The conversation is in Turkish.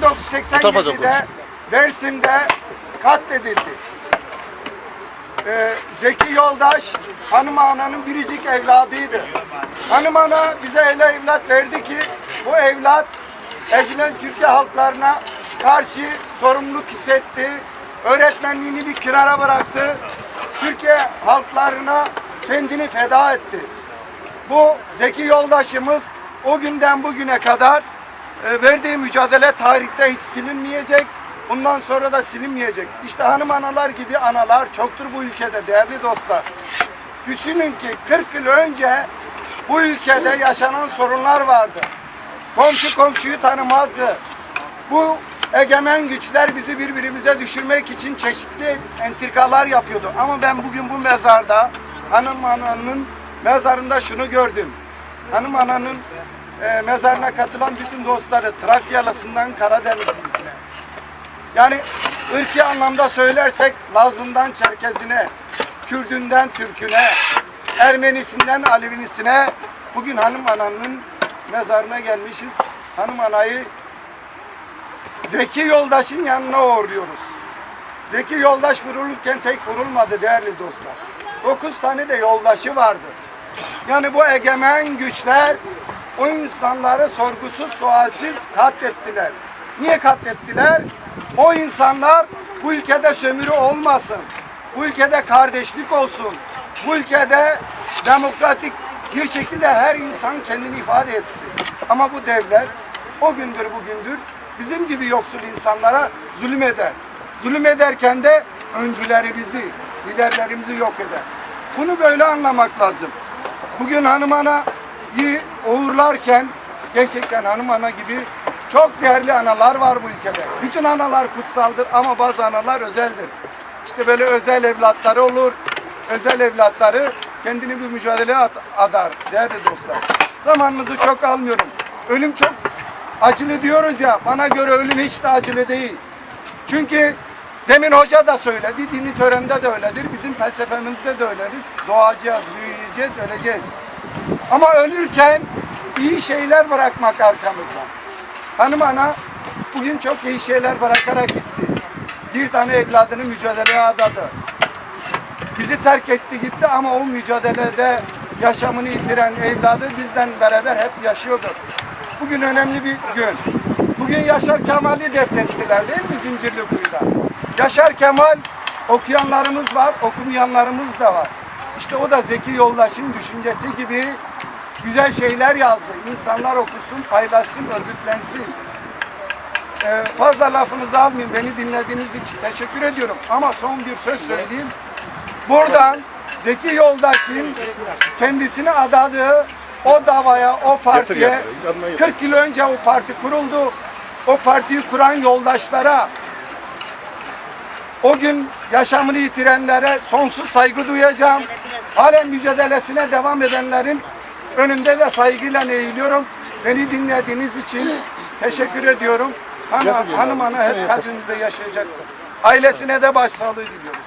1987'de Dersim'de katledildi. Ee, Zeki Yoldaş Hanım Ana'nın biricik evladıydı. Hanım Ana bize öyle evlat verdi ki bu evlat ezilen Türkiye halklarına karşı sorumluluk hissetti. Öğretmenliğini bir kenara bıraktı. Türkiye halklarına kendini feda etti. Bu Zeki yoldaşımız o günden bugüne kadar e, verdiği mücadele tarihte hiç silinmeyecek. Bundan sonra da silinmeyecek. İşte hanım analar gibi analar çoktur bu ülkede değerli dostlar. Düşünün ki 40 yıl önce bu ülkede yaşanan sorunlar vardı. Komşu komşuyu tanımazdı. Bu egemen güçler bizi birbirimize düşürmek için çeşitli entrikalar yapıyordu. Ama ben bugün bu mezarda hanım ananın mezarında şunu gördüm. Hanım ananın e, mezarına katılan bütün dostları Trakyalısından Karadenizlisine. Yani ırki anlamda söylersek Lazından Çerkezine, Kürdünden Türküne, Ermenisinden Alevinisine bugün hanım ananın mezarına gelmişiz. Hanım anayı Zeki Yoldaş'ın yanına uğurluyoruz. Zeki Yoldaş vurulurken tek vurulmadı değerli dostlar. Dokuz tane de yoldaşı vardı. Yani bu egemen güçler o insanları sorgusuz sualsiz katlettiler. Niye katlettiler? O insanlar bu ülkede sömürü olmasın. Bu ülkede kardeşlik olsun. Bu ülkede demokratik bir şekilde her insan kendini ifade etsin. Ama bu devler o gündür bugündür bizim gibi yoksul insanlara zulüm eder. Zulüm ederken de öncülerimizi, liderlerimizi yok eder. Bunu böyle anlamak lazım. Bugün hanım anayı uğurlarken gerçekten hanım ana gibi çok değerli analar var bu ülkede. Bütün analar kutsaldır ama bazı analar özeldir. İşte böyle özel evlatları olur. Özel evlatları kendini bir mücadeleye at- adar değerli dostlar. Zamanınızı çok almıyorum. Ölüm çok acılı diyoruz ya. Bana göre ölüm hiç de acılı değil. Çünkü demin hoca da söyledi, dini törende de öyledir. Bizim felsefemizde de öyleriz. Doğacağız, büyüyeceğiz, öleceğiz. Ama ölürken iyi şeyler bırakmak arkamızda. Hanım ana bugün çok iyi şeyler bırakarak gitti. Bir tane evladını mücadeleye adadı. Bizi terk etti gitti ama o mücadelede yaşamını yitiren evladı bizden beraber hep yaşıyordu. Bugün önemli bir gün. Bugün Yaşar Kemal'i defnettiler değil mi Zincirlikuyu'da? Yaşar Kemal okuyanlarımız var, okumayanlarımız da var. İşte o da Zeki Yoldaş'ın düşüncesi gibi güzel şeyler yazdı. İnsanlar okusun, paylaşsın, örgütlensin. Ee, fazla lafınızı almayayım. Beni dinlediğiniz için teşekkür ediyorum. Ama son bir söz söyleyeyim. Buradan Zeki Yoldaş'ın kendisini adadığı o davaya, o partiye 40 yıl önce o parti kuruldu. O partiyi kuran yoldaşlara o gün yaşamını yitirenlere sonsuz saygı duyacağım. Halen mücadelesine devam edenlerin önünde de saygıyla eğiliyorum. Beni dinlediğiniz için teşekkür ediyorum. Hanım, hanım ana hep kalbimizde yaşayacaktır. Ailesine de başsağlığı diliyoruz.